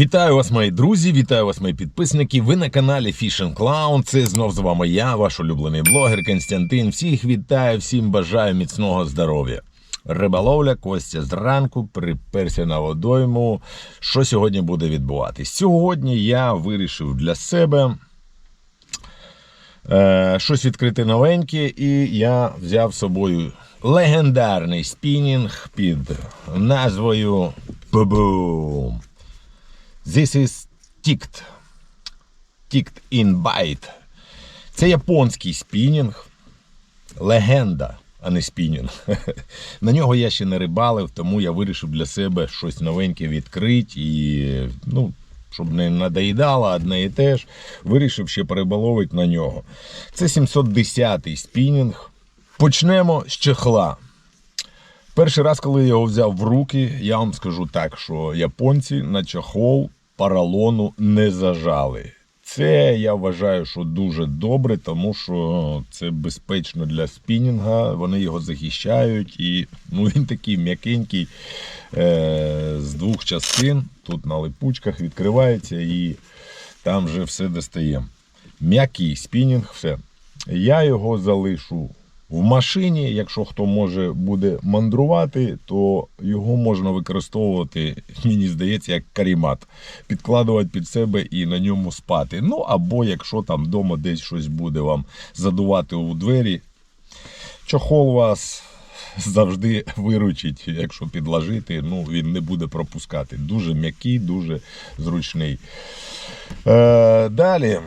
Вітаю вас, мої друзі, вітаю вас, мої підписники. Ви на каналі Fishing Clown. Це знов з вами я, ваш улюблений блогер Константин. Всіх вітаю, всім бажаю міцного здоров'я. Риболовля, Костя зранку, приперся на водойму. Що сьогодні буде відбуватись? Сьогодні я вирішив для себе е, щось відкрити новеньке, і я взяв з собою легендарний спінінг під назвою Бубум. This is ticked. Ticked in bite. Це японський спінінг. Легенда, а не спінінг. На нього я ще не рибалив, тому я вирішив для себе щось новеньке відкрити і, ну, щоб не надоїдало одне і те ж, вирішив ще перебаловити на нього. Це 710-й спінінг. Почнемо з чехла. Перший раз, коли я його взяв в руки, я вам скажу так, що японці на чехол паралону не зажали. Це я вважаю, що дуже добре, тому що це безпечно для спінінга. Вони його захищають, і ну, він такий м'якенький е, з двох частин. Тут на липучках відкривається і там вже все достає. М'який спінінг, все. Я його залишу в машині. Якщо хто може буде мандрувати, то його можна використовувати, мені здається, як карімат. Підкладувати під себе і на ньому спати. Ну або якщо там вдома десь щось буде вам задувати у двері, чохол вас завжди виручить, якщо підложити, ну він не буде пропускати. Дуже м'який, дуже зручний. Е, далі.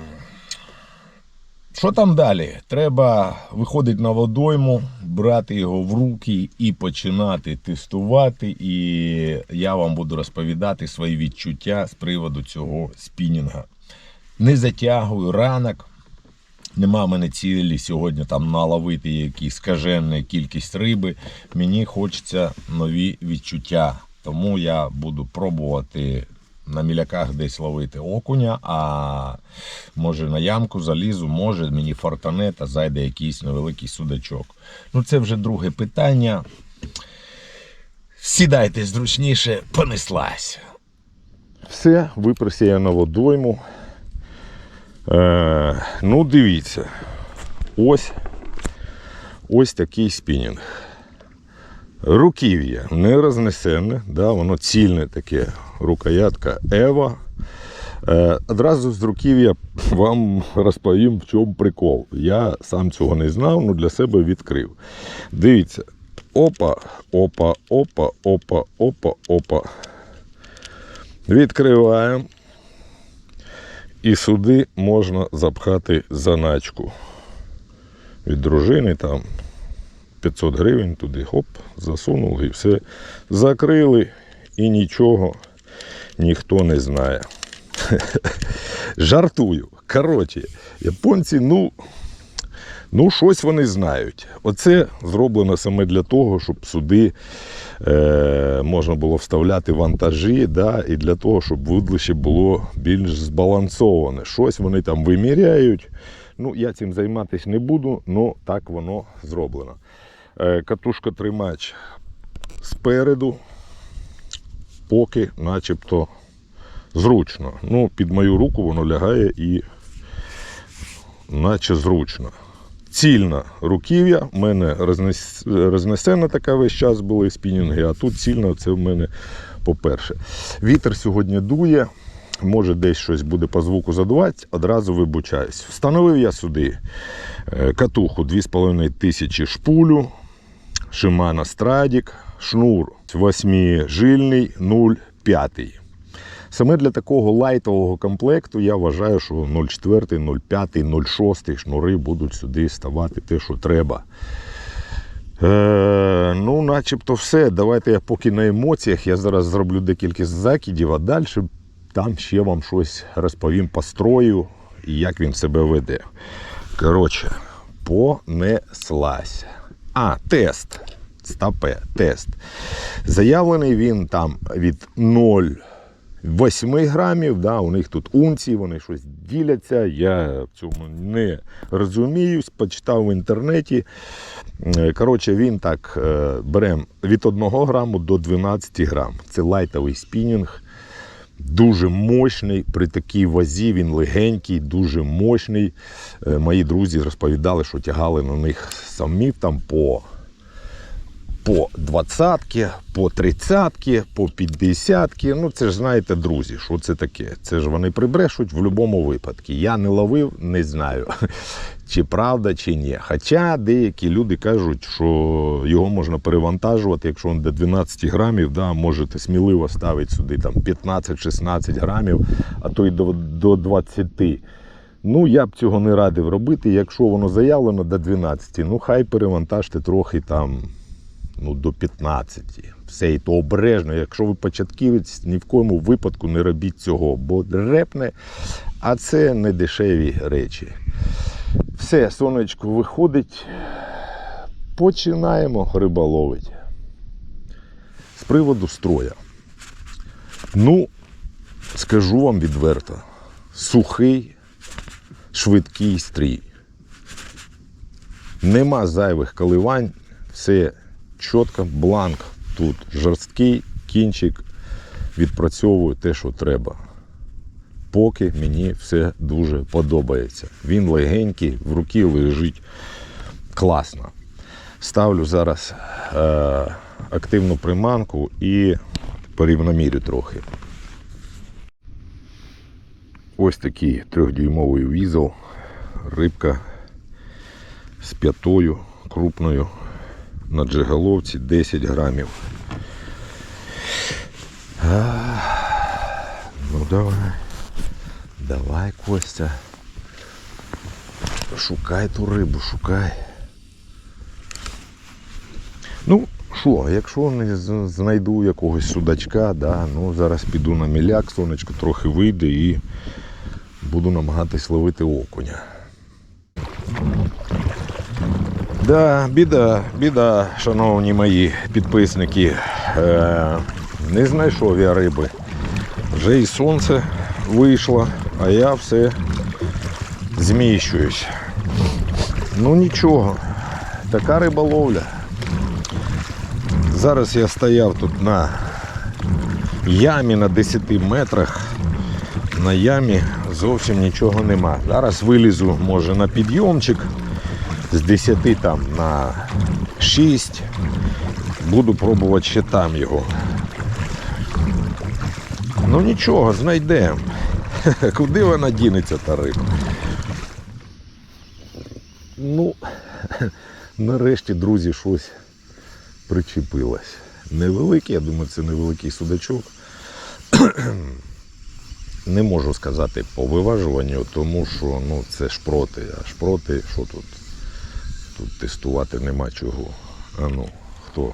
Що там далі? Треба виходити на водойму, брати його в руки і починати тестувати. І я вам буду розповідати свої відчуття з приводу цього спінінга. Не затягую ранок. Нема в мене цілі сьогодні там наловити якісь скаженну кількість риби. Мені хочеться нові відчуття. Тому я буду пробувати на міляках десь ловити окуня, а може на ямку залізу, може мені фортане та зайде якийсь невеликий судачок. Ну це вже друге питання. Сідайте зручніше, понеслась. Все, на водойму. Е, ну, дивіться. Ось ось такий спінінг. Руків'я не рознесене, да, воно цільне таке рукоятка Ева. Е, одразу з руків'я вам розповім, в чому прикол. Я сам цього не знав, але для себе відкрив. Дивіться. Опа, опа, опа, опа, опа, опа. Відкриваємо. І сюди можна запхати заначку. Від дружини там 500 гривень туди, хоп, засунули і все. Закрили і нічого ніхто не знає. Жартую. Коротше, японці, ну, ну, щось вони знають. Оце зроблено саме для того, щоб сюди е, можна було вставляти вантажі, да, і для того, щоб вудлище було більш збалансоване. Щось вони там виміряють. Ну, я цим займатися не буду, але так воно зроблено. Е, катушка тримач спереду, поки начебто зручно. Ну, під мою руку воно лягає і наче зручно. Цільна руків'я, в мене рознесена така весь час були спінінги, а тут цільна це в мене по-перше. Вітер сьогодні дує, може десь щось буде по звуку задувати, одразу вибучаюсь. Встановив я сюди е, катуху 2500 шпулю, Shimano Stradic, шнур 8-жильний 0,5. Саме для такого лайтового комплекту я вважаю, що 0,4, 0,5, 0,6 шнури будуть сюди ставати те, що треба. Е, ну, начебто все. Давайте я поки на емоціях. Я зараз зроблю декілька закидів, а далі там ще вам щось розповім по строю і як він себе веде. Коротше, понеслась. А, тест. Стапе, тест. Заявлений він там від 0,8 грамів. Да, У них тут унції, вони щось діляться. Я в цьому не розуміюсь, почитав в інтернеті. Е, Коротше, він так бере від 1 граму до 12 грам. Це лайтовий спінінг. Дуже мощний, при такій вазі він легенький, дуже мощний. Е, Мої друзі розповідали, що тягали на них самів там по по 20, по 30, по 50. Ну, це ж знаєте, друзі, що це таке? Це ж вони прибрешуть в будь-якому випадку. Я не ловив, не знаю, чи правда, чи ні. Хоча деякі люди кажуть, що його можна перевантажувати, якщо він до 12 грамів, да, можете сміливо ставити сюди там 15-16 грамів, а то й до, до 20. Ну, я б цього не радив робити. Якщо воно заявлено до 12, ну хай перевантажте трохи там ну, до 15. Все, і то обережно. Якщо ви початківець, ні в коєму випадку не робіть цього, бо репне, а це не дешеві речі. Все, сонечко виходить. Починаємо риболовити. З приводу строя. Ну, скажу вам відверто, сухий, швидкий стрій. Нема зайвих коливань, все чітко, бланк тут жорсткий, кінчик відпрацьовує те, що треба. Поки мені все дуже подобається. Він легенький, в руки лежить класно. Ставлю зараз е, активну приманку і порівномірю трохи. Ось такий трьохдюймовий візел, рибка з п'ятою крупною на джиголовці 10 грамів. Ну давай. Давай, Костя. Шукай ту рибу, шукай. Ну, що, якщо не знайду якогось судачка, да, ну зараз піду на міляк, сонечко трохи вийде і буду намагатись ловити окуня. Да, біда, біда, шановні мої підписники. Е, не знайшов я риби. Вже і сонце вийшло, а я все зміщуюсь. Ну нічого, така риболовля. Зараз я стояв тут на ямі на 10 метрах. На ямі зовсім нічого нема. Зараз вилізу, може, на підйомчик з 10 там на 6. Буду пробувати ще там його. Ну нічого, знайдемо. Куди вона дінеться та риба? Ну, нарешті, друзі, щось причепилось. Невеликий, я думаю, це невеликий судачок. Не можу сказати по виважуванню, тому що ну, це шпроти. А шпроти, що тут? Тут тестувати нема чого. А ну, хто?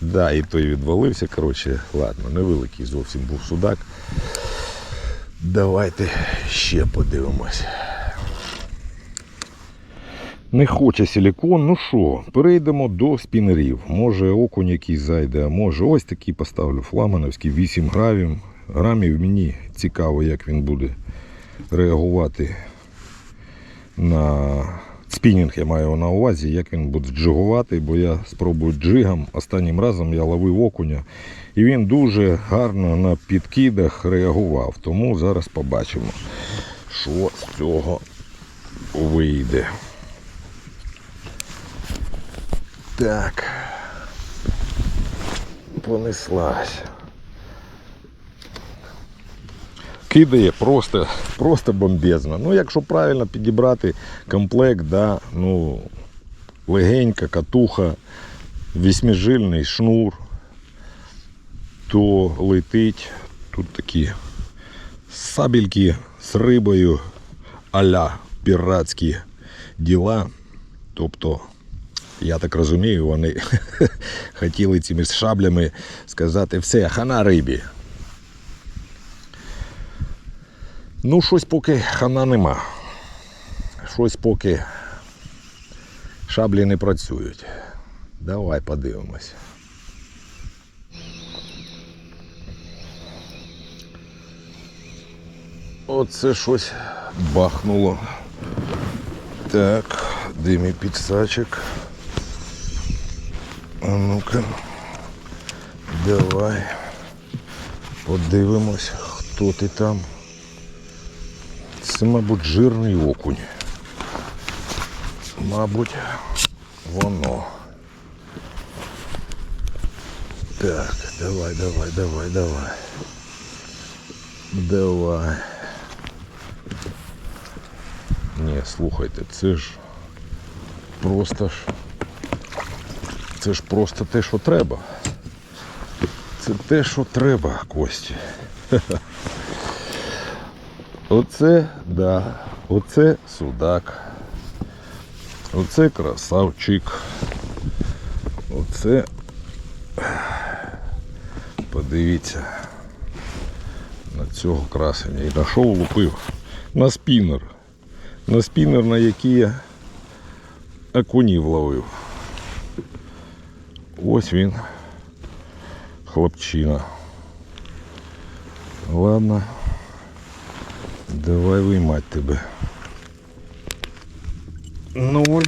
Да, і той відвалився. Коротше, ладно, невеликий зовсім був судак. Давайте ще подивимось. Не хоче силікон. Ну що, перейдемо до спінерів. Може окунь якийсь зайде, а може ось такий поставлю фламановський 8 грамів. Грамів мені цікаво, як він буде реагувати на спінінг, я маю на увазі, як він буде джигувати, бо я спробую джигом. Останнім разом я ловив окуня і він дуже гарно на підкидах реагував. Тому зараз побачимо, що з цього вийде. Так. Понеслась. Кидає просто, просто бомбезно. Ну, якщо правильно підібрати комплект, да, ну, легенька, катуха, вісьмижильний шнур, то летить тут такі сабельки з рибою а-ля піратські діла. Тобто я так розумію, вони хотіли цими шаблями сказати все, хана рибі. Ну, щось поки хана нема. Щось поки шаблі не працюють. Давай подивимось. Оце щось бахнуло. Так, де мій підсачок? А ну-ка. Давай. Подивимось, хто ти там. Це, мабуть, жирний окунь. Мабуть, воно. Так, давай, давай, давай, давай. Давай. Ні, слухайте, це ж просто ж. Це ж просто те, що треба. Це те, що треба, Кості. Оце, да, оце судак. Оце красавчик. Оце. Подивіться на цього красення. І на що влупив? На спінер. На спінер, на який я окунів ловив. Ось він. Хлопчина. Ладно. Давай виймати тебе. Ноль.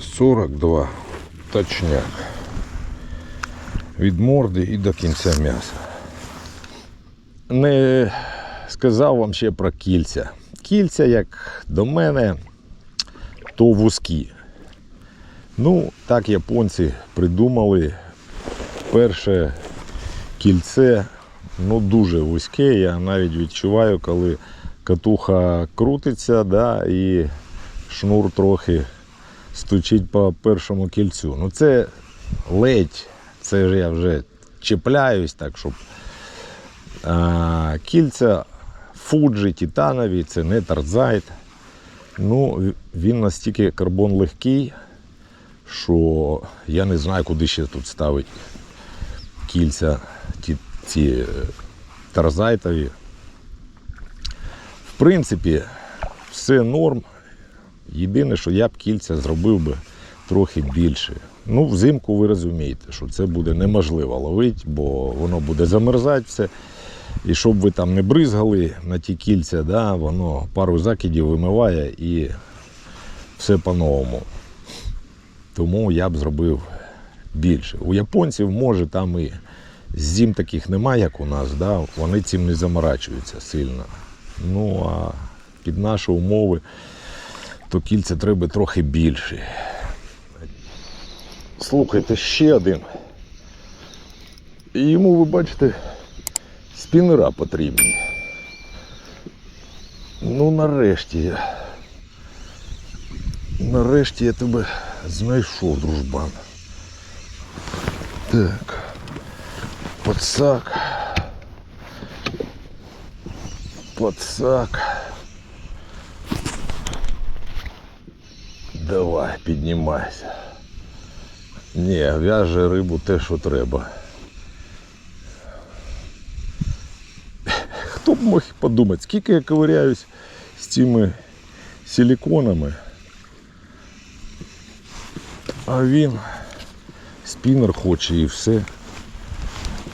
42. Точняк. Від морди і до кінця м'яса. Не сказав вам ще про кільця. Кільця, як до мене, то вузькі. Ну, так японці придумали. Перше кільце ну, дуже вузьке. Я навіть відчуваю, коли катуха крутиться, да, і шнур трохи стучить по першому кільцю. Ну це ледь, це ж я вже чіпляюсь, так щоб а, кільця Fuji, титанові, це не тарзайт. Ну, він настільки карбон легкий, що я не знаю, куди ще тут ставити кільця ці е, тарзайтові. В принципі, все норм. Єдине, що я б кільця зробив би трохи більше. Ну, взимку ви розумієте, що це буде неможливо ловити, бо воно буде замерзати все. І щоб ви там не бризгали на ті кільця, да, воно пару закидів вимиває і все по-новому. Тому я б зробив більше. У японців може там і зім таких немає, як у нас, да? вони цим не заморачуються сильно. Ну а під наші умови то кільця треба трохи більше. Слухайте, ще один. Йому, ви бачите, спінера потрібні. Ну нарешті я. Нарешті я тебе знайшов, дружбан. Так. Подсак. Подсак. Давай, піднімайся. Ні, в'яже рибу те, що треба. Хто б мог подумати, скільки я ковиряюсь з цими силиконами. А він спінер хоче і все.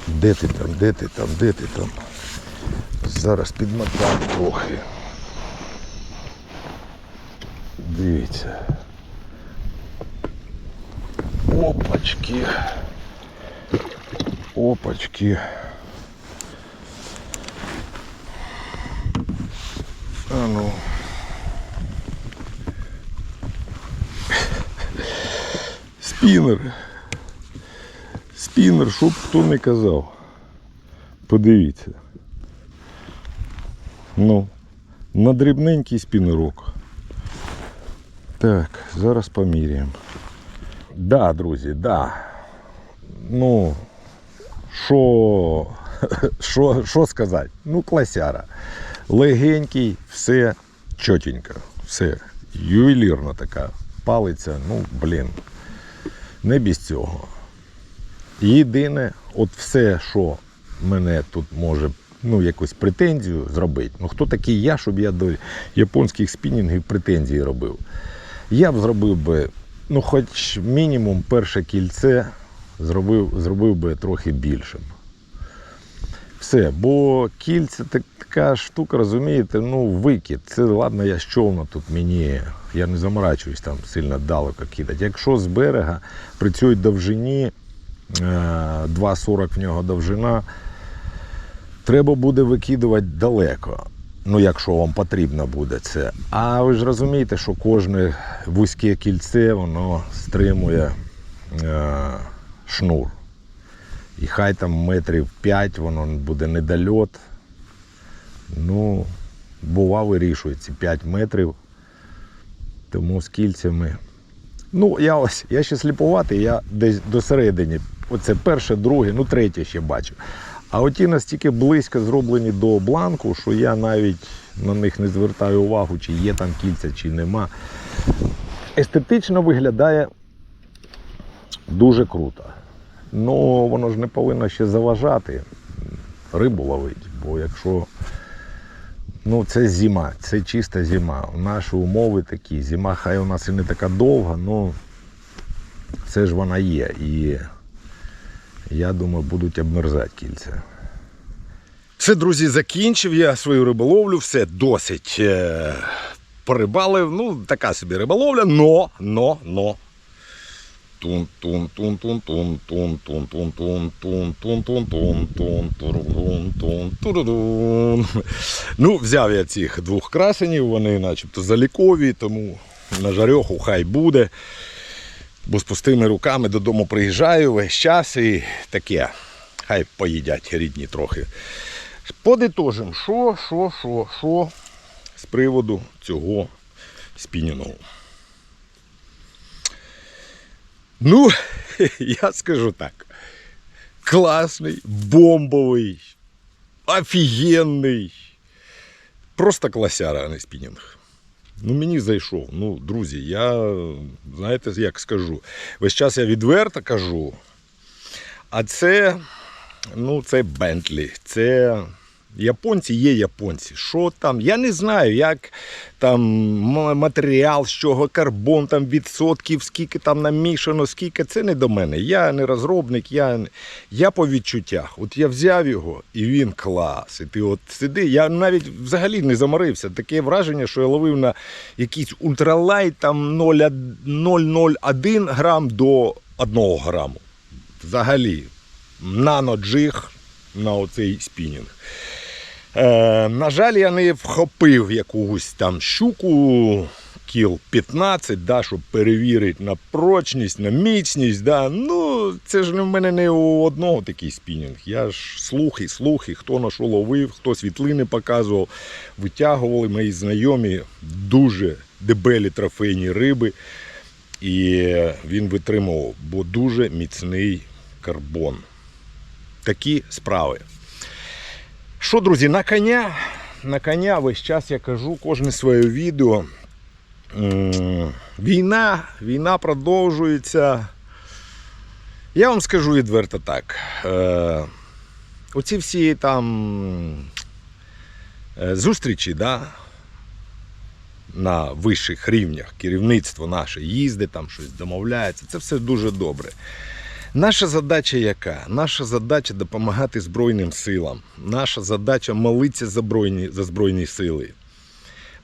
Де ти там, де ти там, де ти там? Зараз підмотав трохи. Дивіться. Опачки. Опачки. А ну. Спінер. Спінер, щоб хто не казав. Подивіться. Ну, на дрібненький спінерок. Так, зараз поміряємо. Да, друзі, да. Ну, що, що, що сказати? Ну, класяра. Легенький, все чотенько, все. Ювелірна така палиця, ну, блін, не без цього. Єдине, от все, що мене тут може ну, якусь претензію зробити. Ну хто такий я, щоб я до японських спінінгів претензії робив? Я б зробив би, ну, хоч мінімум перше кільце зробив, зробив би трохи більшим. Все, бо кільце так- така штука, розумієте, ну, викид. Це ладно, я з човна тут мені, я не заморачуюсь там сильно далеко кидати. Якщо з берега при цій довжині 2,40 в нього довжина. Треба буде викидувати далеко. Ну, якщо вам потрібно буде це. А ви ж розумієте, що кожне вузьке кільце воно стримує е, шнур. І хай там метрів 5 воно буде недольот. Ну, бува вирішується 5 метрів. Тому з кільцями. Ну, я ось, я ще сліпуватий, я десь до середини. Оце перше, друге, ну третє ще бачу. А оті настільки близько зроблені до бланку, що я навіть на них не звертаю увагу, чи є там кільця, чи нема. Естетично виглядає дуже круто. Ну, воно ж не повинно ще заважати рибу ловити. Бо якщо ну, це зима, це чиста зима. Наші умови такі. Зима хай у нас і не така довга, але це ж вона є. І я думаю, будуть обмерзати кільця. Все, друзі, закінчив я свою риболовлю, все досить е, порибалив. Ну, така собі риболовля, но, но, но. Ну, взяв я цих двох красенів, вони начебто залікові, тому на жарьоху хай буде. Бо з пустими руками додому приїжджаю весь час і таке. Хай поїдять рідні трохи. Подитожимо, що, що, що, що з приводу цього спінінгу. Ну, я скажу так. Класний, бомбовий, офігенний. Просто класяра, а не спінінг. Ну, мені зайшов. Ну, друзі, я, знаєте, як скажу, весь час я відверто кажу. А це, ну, це Бентлі, це японці є японці. Що там? Я не знаю, як там матеріал, з чого карбон, там відсотків, скільки там намішано, скільки це не до мене. Я не розробник, я, я по відчуттях. От я взяв його і він клас. І ти от сиди, я навіть взагалі не заморився. Таке враження, що я ловив на якийсь ультралайт там 0,01 грам до 1 граму. Взагалі, наноджиг на оцей спінінг. Е, на жаль, я не вхопив якусь там щуку кіл 15, да, щоб перевірити на прочність, на міцність. Да. Ну, це ж в мене не у одного такий спінінг. Я ж слухи, слухи, хто на що ловив, хто світлини показував, витягували мої знайомі дуже дебелі трофейні риби. І він витримував, бо дуже міцний карбон. Такі справи. Що, друзі, на коня, на коня весь час я кажу, кожне своє відео. Війна, війна продовжується. Я вам скажу відверто так. Е, оці всі там е, зустрічі, да, на вищих рівнях, керівництво наше їздить, там щось домовляється, це все дуже добре. Наша задача яка? Наша задача допомагати Збройним силам. Наша задача молитися за Збройні, за Збройні сили.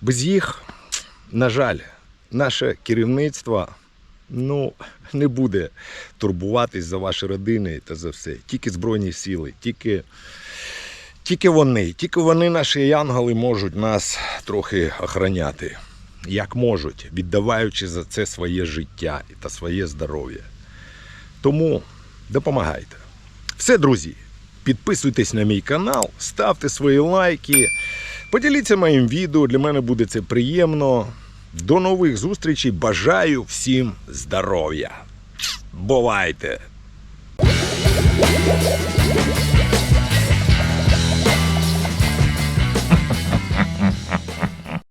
Без їх, на жаль, наше керівництво ну, не буде турбуватись за ваші родини та за все. Тільки Збройні сили, тільки, тільки вони, тільки вони, наші янголи, можуть нас трохи охороняти. Як можуть, віддаваючи за це своє життя та своє здоров'я. Тому допомагайте. Все, друзі, підписуйтесь на мій канал, ставте свої лайки, поділіться моїм відео, для мене буде це приємно. До нових зустрічей. Бажаю всім здоров'я. Бувайте!